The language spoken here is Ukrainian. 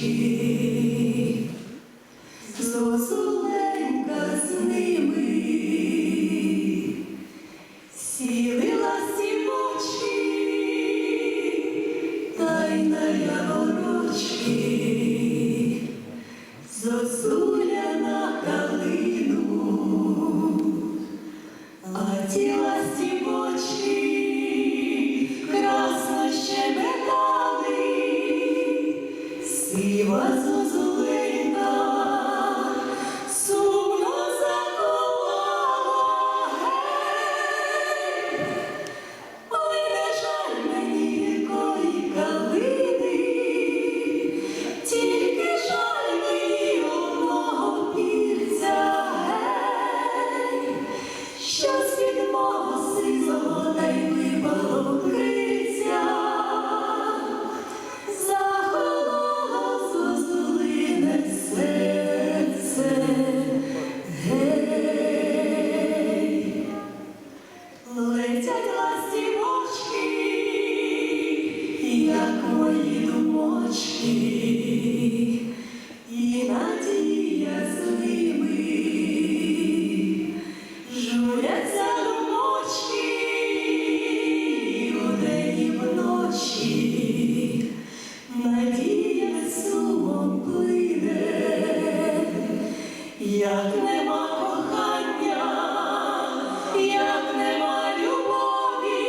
you. was a мої думочки, і надія з ними журяться думочки день і вночі, надія словом плине, як нема кохання, як нема любові.